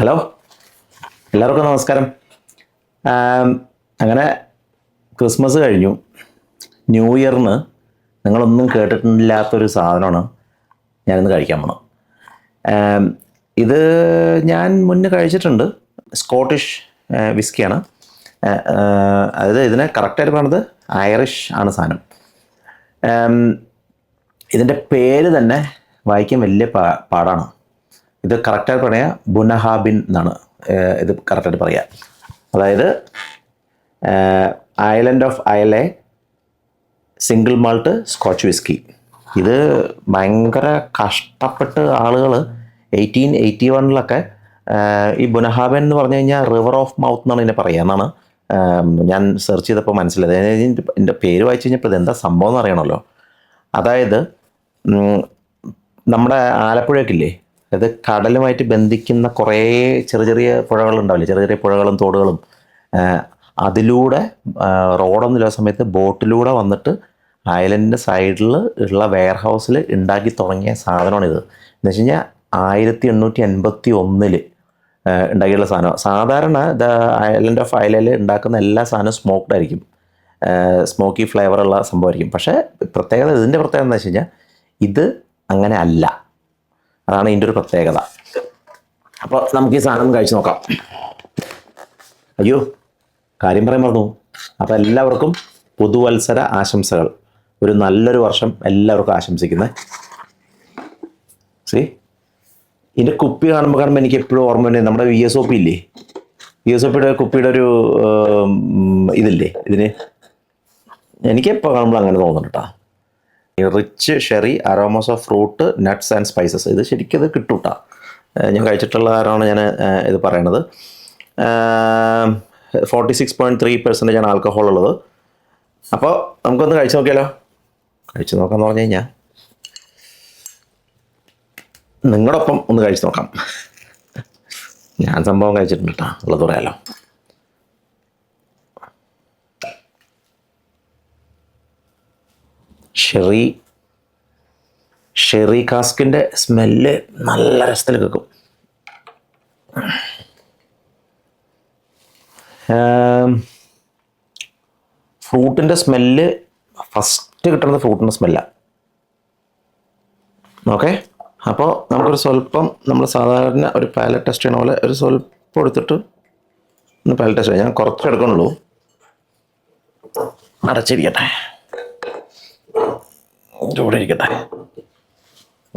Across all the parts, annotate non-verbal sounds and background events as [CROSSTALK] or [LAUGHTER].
Hello? എല്ലാവർക്കും നമസ്കാരം. അങ്ങനെ ക്രിസ്മസ് കഴിഞ്ഞു. ന്യൂ ഇയറിന് നിങ്ങളൊന്നും കേട്ടിട്ടില്ലാത്തൊരു സാധനമാണ് ഞാനിന്ന് കഴിക്കാൻ പോണം ഇത് ഞാൻ മുന്നേ കഴിച്ചിട്ടുണ്ട്. സ്കോട്ടിഷ് വിസ്കിയാണ്. അതായത് ഇതിനെ കറക്റ്റായിട്ട് പറഞ്ഞത് ഐറിഷ് ആണ് സാധനം. ഇതിന്റെ പേര് തന്നെ വായിക്കാൻ വലിയ പാടാണ്. ഇത് കറക്റ്റായിട്ട് പറയാ ബുനഹാബിൻ എന്നാണ്. ഇത് കറക്റ്റായിട്ട് പറയുക അതായത് island of Islay single malt scotch whisky ഇത് ഭയങ്കര കഷ്ടപ്പെട്ട് ആളുകൾ എയ്റ്റീൻ എയ്റ്റി വണ്ണിലൊക്കെ ഈ ബുനഹാബൻ എന്ന് പറഞ്ഞു കഴിഞ്ഞാൽ റിവർ ഓഫ് മൗത്ത് എന്നാണ് ഇതിനെ പറയുക എന്നാണ് ഞാൻ സെർച്ച് ചെയ്തപ്പോൾ മനസ്സിലായത്. എന്റെ പേര് വായിച്ചു കഴിഞ്ഞപ്പോൾ ഇതെന്താ സംഭവം എന്ന് അറിയണമല്ലോ. അതായത് നമ്മുടെ ആലപ്പുഴയൊക്കെ ഇല്ലേ? അത് കടലുമായിട്ട് ബന്ധിക്കുന്ന കുറേ ചെറിയ ചെറിയ പുഴകളുണ്ടാവില്ലേ? ചെറിയ ചെറിയ പുഴകളും തോടുകളും. അതിലൂടെ റോഡൊന്നുമില്ല സമയത്ത് ബോട്ടിലൂടെ വന്നിട്ട് ഐലൻഡിന്റെ സൈഡിൽ ഉള്ള വെയർ ഹൗസിൽ ഉണ്ടാക്കി തുടങ്ങിയ സാധനമാണിത്. എന്ന് വെച്ച് കഴിഞ്ഞാൽ ആയിരത്തി എണ്ണൂറ്റി എൺപത്തി ഒന്നിൽ ഉണ്ടാക്കിയുള്ള സാധനം സാധാരണ ദ ഐലൻഡ് ഓഫ് ഐലൻഡിൽ ഉണ്ടാക്കുന്ന എല്ലാ സാധനവും സ്മോക്ഡ് ആയിരിക്കും. സ്മോക്കി ഫ്ലേവറുള്ള സംഭവമായിരിക്കും. പക്ഷേ പ്രത്യേകത ഇതിന്റെ പ്രത്യേകത എന്താ വെച്ച് കഴിഞ്ഞാൽ ഇത് അങ്ങനെ അല്ല. അതാണ് ഇതിന്റെ ഒരു പ്രത്യേകത. അപ്പോൾ നമുക്ക് ഈ സാധനം കഴിച്ചു നോക്കാം. അയ്യോ കാര്യം പറയാൻ മറന്നു. അപ്പോൾ എല്ലാവർക്കും പുതുവത്സര ആശംസകൾ. ഒരു നല്ലൊരു വർഷം എല്ലാവർക്കും ആശംസിക്കുന്നത് സി ഇതിന്റെ കുപ്പി കാണുമ്പോൾ കാണുമ്പോൾ എനിക്ക് എപ്പോഴും ഓർമ്മ വേണ്ടി നമ്മുടെ വി എസ് ഒ പി ഇല്ലേ? വി എസ് ഒ പിയുടെ കുപ്പിയുടെ ഒരു ഇതില്ലേ? ഇതിന് എനിക്കെപ്പോൾ കാണുമ്പോൾ അങ്ങനെ തോന്നുന്നുണ്ട് കേട്ടോ rich sherry aromas of fruit nuts and spices ഇത് ശരിക്കും ഇത് കിട്ടൂട്ട. ഞാൻ കഴിച്ചിട്ടുള്ള കാരണമാണ് ഞാൻ ഇത് പറയണത്? Forty six point three percentage ആണ് ആൽക്കഹോൾ ഉള്ളത്. അപ്പോൾ നമുക്കൊന്ന് കഴിച്ചു നോക്കിയാലോ? കഴിച്ചു നോക്കാമെന്ന് പറഞ്ഞു കഴിഞ്ഞാൽ നിങ്ങളൊപ്പം ഒന്ന് കഴിച്ചു നോക്കാം. ഞാൻ സംഭവം കഴിച്ചിട്ടുണ്ട് കേട്ടോ. ഉള്ളത് പറയാലോ. ഷെറി ഷെറി കാസ്കിന്റെ സ്മെല്ല് നല്ല രസത്തിൽ കേൾക്കും. ഫ്രൂട്ടിന്റെ സ്മെല്ല് ഫസ്റ്റ് കിട്ടുന്നത് ഫ്രൂട്ടിന്റെ സ്മെല്ലാണ് ഓക്കെ? അപ്പോൾ നമുക്കൊരു സ്വല്പം നമ്മൾ സാധാരണ ഒരു പാലറ്റ് ടെസ്റ്റ് ചെയ്യണ പോലെ ഒരു സ്വല്പം എടുത്തിട്ട് ഒന്ന് പാലറ്റ് ടെസ്റ്റ് ചെയ്യാം. ഞാൻ കുറച്ച് എടുക്കണുള്ളൂ അടച്ചിരിക്കട്ടെ. ഇവിടെ ഇരിക്കട്ടെ.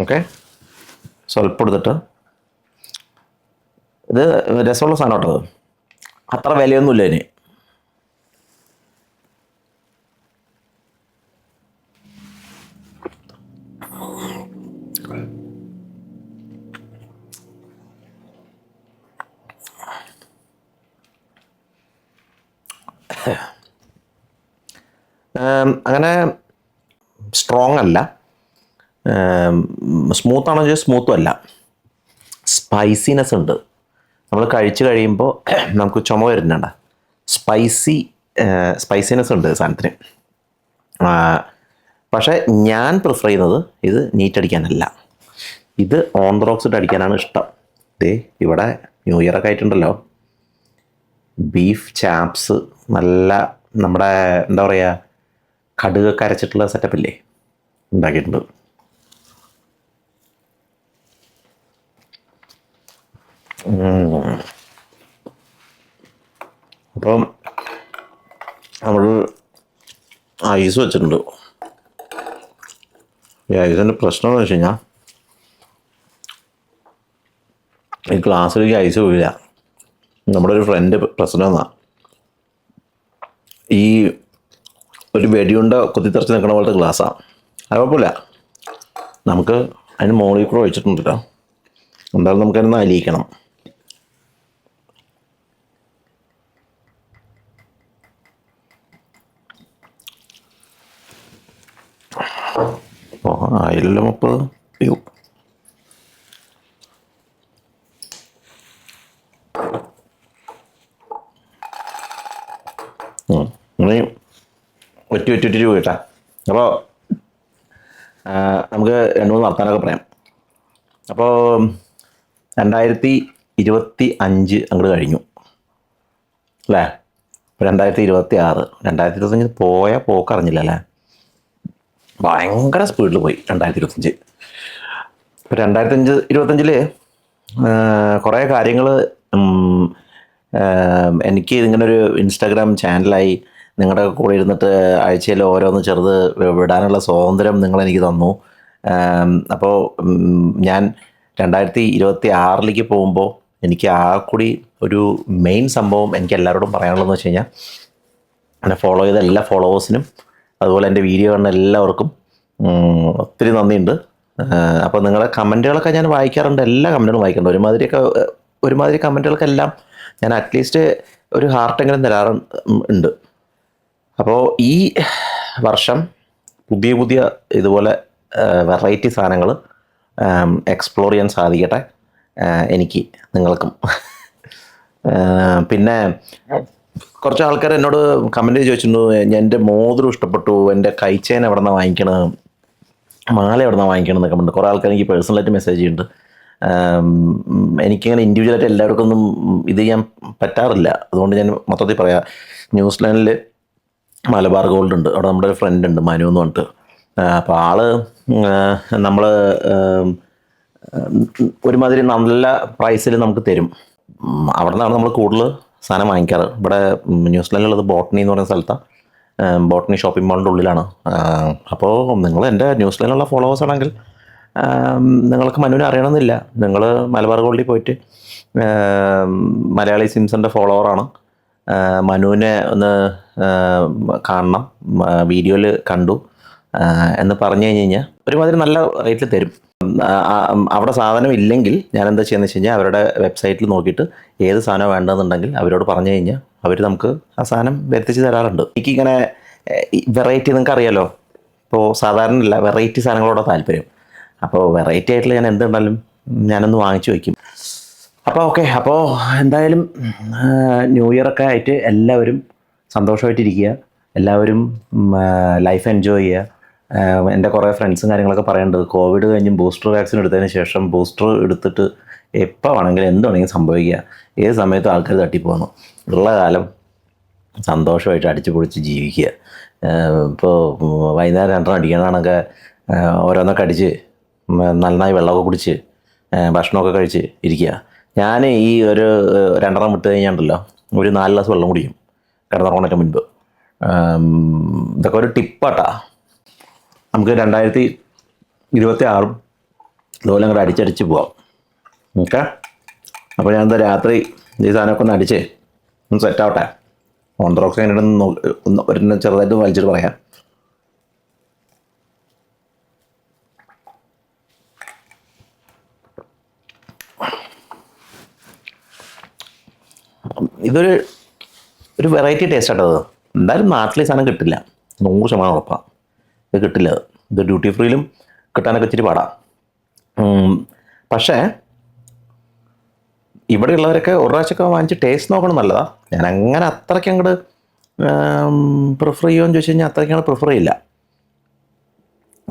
ഓക്കെ സ്വൽപ്പം എടുത്തിട്ട് ഇത് രസമുള്ള സാധനം കേട്ടോ. അത്ര വിലയൊന്നുമില്ല ഇനി. അങ്ങനെ സ്ട്രോങ് അല്ല. സ്മൂത്ത് ആണോ ചോദിച്ചാൽ സ്മൂത്തും അല്ല. സ്പൈസിനെസ് ഉണ്ട്. നമ്മൾ കഴിച്ചു കഴിയുമ്പോൾ [CLEARS THROAT] നമുക്ക് ചുമ വരുന്നുണ്ട്. സ്പൈസി സ്പൈസിനെസ് ഉണ്ട് സാധനത്തിന്. പക്ഷേ ഞാൻ പ്രിഫർ ചെയ്യുന്നത് ഇത് നീറ്റ് അടിക്കാനല്ല. ഇത് ഓൺറോക്സിഡ് അടിക്കാനാണ് ഇഷ്ടം. ദേ ഇവിടെ ന്യൂ ഇയർ ഒക്കെ ആയിട്ടുണ്ടല്ലോ. ബീഫ് ചാപ്സ് നല്ല നമ്മുടെ എന്താ പറയുക കടുകൊക്കെ അരച്ചിട്ടുള്ള സെറ്റപ്പില്ലേ ഉണ്ടാക്കിയിട്ടുണ്ട്. അപ്പം നമ്മൾ ഐസ് വെച്ചിട്ടുണ്ട്. ഈ ഐസിന്റെ പ്രശ്നം എന്ന് വെച്ച് കഴിഞ്ഞാൽ ഈ ഗ്ലാസ്സിലേക്ക് ഐസ് വീഴില്ല നമ്മുടെ ഒരു ഫ്രണ്ട് പ്രശ്നം എന്നാ. ഈ ഒരു വെടിയുണ്ട കുത്തിത്തെറിച്ച് നിൽക്കണ പോലത്തെ ഗ്ലാസ്സാണ് അത് കുഴപ്പമില്ല. നമുക്ക് അതിന് മുകളിൽ കൂടെ ഒഴിച്ചിട്ടുണ്ട് കേട്ടോ എന്തായാലും നമുക്കതിനൊന്ന് അലിയിക്കണം. ഓ ആയിരല്ല മുപ്പത്. അയ്യോ. ഇനി ഒറ്റ ഒറ്റ ഒറ്റ രൂപ കേട്ടാ. അപ്പോൾ നമുക്ക് രണ്ട് മൂന്ന് വർത്തമാനമൊക്കെ പറയാം. അപ്പോൾ രണ്ടായിരത്തി ഇരുപത്തി അഞ്ച് അങ്ങോട്ട് കഴിഞ്ഞു. അല്ലേ? രണ്ടായിരത്തി ഇരുപത്തി ആറ്. രണ്ടായിരത്തി ഇരുപത്തഞ്ച് പോയ പോക്കറിഞ്ഞില്ല അല്ലേ ഭയങ്കര സ്പീഡിൽ പോയി രണ്ടായിരത്തി ഇരുപത്തഞ്ച് ഇപ്പം രണ്ടായിരത്തി അഞ്ച് ഇരുപത്തഞ്ചിൽ കുറേ കാര്യങ്ങൾ എനിക്ക് ഇങ്ങനെ ഒരു ഇൻസ്റ്റാഗ്രാം ചാനലായി നിങ്ങളുടെ കൂടെ ഇരുന്നിട്ട് ആഴ്ചയിൽ ഓരോന്ന് ചെറുത് വിടാനുള്ള സ്വാതന്ത്ര്യം നിങ്ങൾ എനിക്ക് തന്നു അപ്പോൾ ഞാൻ രണ്ടായിരത്തി ഇരുപത്തി ആറിലേക്ക് പോകുമ്പോൾ എനിക്ക് ആ കൂടി ഒരു മെയിൻ സംഭവം എനിക്ക് എല്ലാവരോടും പറയാനുള്ളതെന്ന് വെച്ച് കഴിഞ്ഞാൽ എന്നെ ഫോളോ ചെയ്ത എല്ലാ ഫോളോവേഴ്സിനും അതുപോലെ എന്റെ വീഡിയോ കാണുന്ന എല്ലാവർക്കും ഒത്തിരി നന്ദിയുണ്ട്. അപ്പോൾ നിങ്ങളുടെ കമന്റുകളൊക്കെ ഞാൻ വായിക്കാറുണ്ട്. എല്ലാ കമന്റുകളും വായിക്കുന്നുണ്ട് ഒരുമാതിരിയൊക്കെ ഒരുമാതിരി കമന്റുകൾക്കെല്ലാം ഞാൻ അറ്റ്ലീസ്റ്റ് ഒരു ഹാർട്ടെങ്കിലും തരാറുണ്ട് അപ്പോൾ ഈ വർഷം പുതിയ പുതിയ ഇതുപോലെ വെറൈറ്റി സാധനങ്ങൾ എക്സ്പ്ലോർ ചെയ്യാൻ സാധിക്കട്ടെ എനിക്ക് നിങ്ങൾക്കും. പിന്നെ കുറച്ച് ആൾക്കാർ എന്നോട് കമന്റ് ചോദിച്ചിരുന്നു എന്റെ മോതിരം ഇഷ്ടപ്പെട്ടു എന്റെ കൈച്ചേൻ എവിടെ നിന്നാണ് വാങ്ങിക്കണത് മാല എവിടെ നിന്നാണ് വാങ്ങിക്കണം എന്നൊക്കെ ഉണ്ട് കുറേ ആൾക്കാർ എനിക്ക് പേഴ്സണലായിട്ട് മെസ്സേജ് ചെയ്യുന്നുണ്ട്. എനിക്കിങ്ങനെ ഇൻഡിവിജ്വലായിട്ട് എല്ലാവർക്കൊന്നും ഇത് ചെയ്യാൻ പറ്റാറില്ല. അതുകൊണ്ട് ഞാൻ മൊത്തത്തിൽ പറയാം ന്യൂസിലാൻഡിൽ മലബാർ ഗോൾഡ് ഉണ്ട് അവിടെ നമ്മുടെ ഒരു ഫ്രണ്ട് ഉണ്ട് മനു എന്ന് പറഞ്ഞിട്ട്. അപ്പോൾ ആൾ നമ്മൾ ഒരുമാതിരി നല്ല പ്രൈസിൽ നമുക്ക് തരും. അവിടെ നിന്നാണ് നമ്മൾ കൂടുതൽ സാധനം വാങ്ങിക്കാറ്. ഇവിടെ ന്യൂസിലാൻഡിലുള്ളത് ബോട്ടണി എന്ന് പറയുന്ന സ്ഥലത്താണ് ബോട്ടണി ഷോപ്പിംഗ് മാളിന്റെ ഉള്ളിലാണ്. അപ്പോൾ നിങ്ങൾ എന്റെ ന്യൂസിലാൻഡിലുള്ള ഫോളോവേഴ്സ് ആണെങ്കിൽ നിങ്ങൾക്ക് മനുവിനെ അറിയണമെന്നില്ല. നിങ്ങൾ മലബാർ ഗോൾഡിൽ പോയിട്ട് മലയാളി സിംസന്റെ ഫോളോവറാണ് മനുവിനെ ഒന്ന് കാണണം. വീഡിയോയിൽ കണ്ടു. എന്ന് പറഞ്ഞു കഴിഞ്ഞ് കഴിഞ്ഞാൽ ഒരുമാതിരി നല്ല റേറ്റിൽ തരും. അവിടെ സാധനം ഇല്ലെങ്കിൽ ഞാൻ എന്താ ചെയ്യുന്നത് വെച്ച് കഴിഞ്ഞാൽ അവരുടെ വെബ്സൈറ്റിൽ നോക്കിയിട്ട് ഏത് സാധനം വേണ്ടതെന്നുണ്ടെങ്കിൽ അവരോട് പറഞ്ഞു കഴിഞ്ഞാൽ അവർ നമുക്ക് ആ സാധനം വരുത്തിച്ച് തരാറുണ്ട്. എനിക്കിങ്ങനെ വെറൈറ്റി നിങ്ങൾക്ക് അറിയാലോ? ഇപ്പോൾ സാധാരണ അല്ല വെറൈറ്റി സാധനങ്ങളോട് താല്പര്യം. അപ്പോൾ വെറൈറ്റി ആയിട്ടുള്ള ഞാൻ എന്തുണ്ടാലും ഞാനൊന്ന് വാങ്ങിച്ചു വയ്ക്കും അപ്പോൾ ഓക്കെ അപ്പോൾ എന്തായാലും ന്യൂ ഇയർ ഒക്കെ ആയിട്ട് എല്ലാവരും സന്തോഷമായിട്ടിരിക്കുക. എല്ലാവരും ലൈഫ് എൻജോയ് ചെയ്യുക. എന്റെ കുറേ ഫ്രണ്ട്സും കാര്യങ്ങളൊക്കെ പറയേണ്ടത് കോവിഡ് കഴിഞ്ഞ് ബൂസ്റ്റർ വാക്സിൻ എടുത്തതിന് ശേഷം ബൂസ്റ്റർ എടുത്തിട്ട് എപ്പോൾ വേണമെങ്കിലും എന്ത് വേണമെങ്കിലും സംഭവിക്കുക. ഏത് സമയത്തും ആൾക്കാർ തട്ടിപ്പോകുന്നു ഉള്ള കാലം സന്തോഷമായിട്ട് അടിച്ചു പൊളിച്ച് ജീവിക്കുക. ഇപ്പോൾ വൈകുന്നേരം രണ്ടെണ്ണം അടിക്കണമെന്നൊക്കെ ഓരോന്നൊക്കെ അടിച്ച് നന്നായി വെള്ളമൊക്കെ കുടിച്ച് ഭക്ഷണമൊക്കെ കഴിച്ച് ഇരിക്കുക. ഞാൻ ഈ ഒരു രണ്ടെണ്ണം വിട്ട് കഴിഞ്ഞാണ്ടല്ലോ ഒരു നാല് ഗ്ലാസ് വെള്ളം കുടിക്കും. കിടന്നുറങ്ങണൊക്കെ മുൻപ്. ഇതൊക്കെ ഒരു ടിപ്പാട്ടാ. നമുക്ക് രണ്ടായിരത്തി ഇരുപത്തി ആറും ഇതുപോലെ അങ്ങോട്ട് അടിച്ചടിച്ച് പോവാം. ഓക്കെ? അപ്പോൾ ഞാൻ എന്താ രാത്രി ഈ സാധനമൊക്കെ ഒന്ന് അടിച്ച് ഒന്ന് സെറ്റാവട്ടെ ഓണ്ടറോക്സ് ഒന്ന് ഒന്ന് ഒരെണ്ണം ചെറുതായിട്ട് വലിച്ചിട്ട് പറയാം. ഇതൊരു ഒരു വെറൈറ്റി ടേസ്റ്റ് ആട്ടോ അത്. എന്തായാലും നാട്ടിലെ സാധനം കിട്ടില്ല. നൂറ് ശതമാനം ഉറപ്പാണ് ഇത് കിട്ടില്ല. ഇത് ഡ്യൂട്ടി ഫ്രീയിലും കിട്ടാനൊക്കെ ഇച്ചിരി പാടാം. പക്ഷേ ഇവിടെയുള്ളവരൊക്കെ ഒരു പ്രാവശ്യമൊക്കെ വാങ്ങിച്ച് ടേസ്റ്റ് നോക്കണം നല്ലതാ. ഞാൻ അങ്ങനെ അത്രയ്ക്ക് അങ്ങോട്ട് പ്രിഫർ ചെയ്യുമെന്ന് ചോദിച്ചു കഴിഞ്ഞാൽ അത്രയ്ക്ക് അങ്ങോട്ട് പ്രിഫർ ചെയ്യില്ല.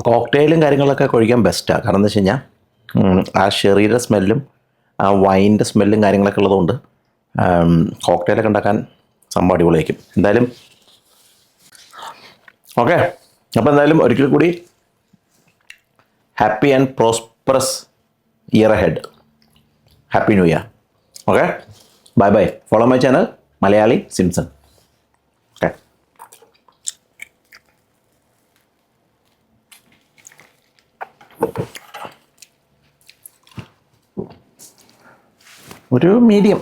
കോക്ടെയിലും കാര്യങ്ങളൊക്കെ കഴിക്കാൻ ബെസ്റ്റാണ് കാരണം എന്താ വെച്ച് കഴിഞ്ഞാൽ ആ ഷെറിയുടെ സ്മെല്ലും ആ വൈന്റെ സ്മെല്ലും കാര്യങ്ങളൊക്കെ ഉള്ളതുകൊണ്ട് കോക്ടെയിലൊക്കെ ഉണ്ടാക്കാൻ സംഭവം അടിപൊളിയായിരിക്കും എന്തായാലും ഓക്കെ. അപ്പോൾ എന്തായാലും ഒരിക്കൽ കൂടി happy and prosperous year head happy new year. Okay. Bye bye. Follow my channel Malayali Simpson. ഒരു മീഡിയം.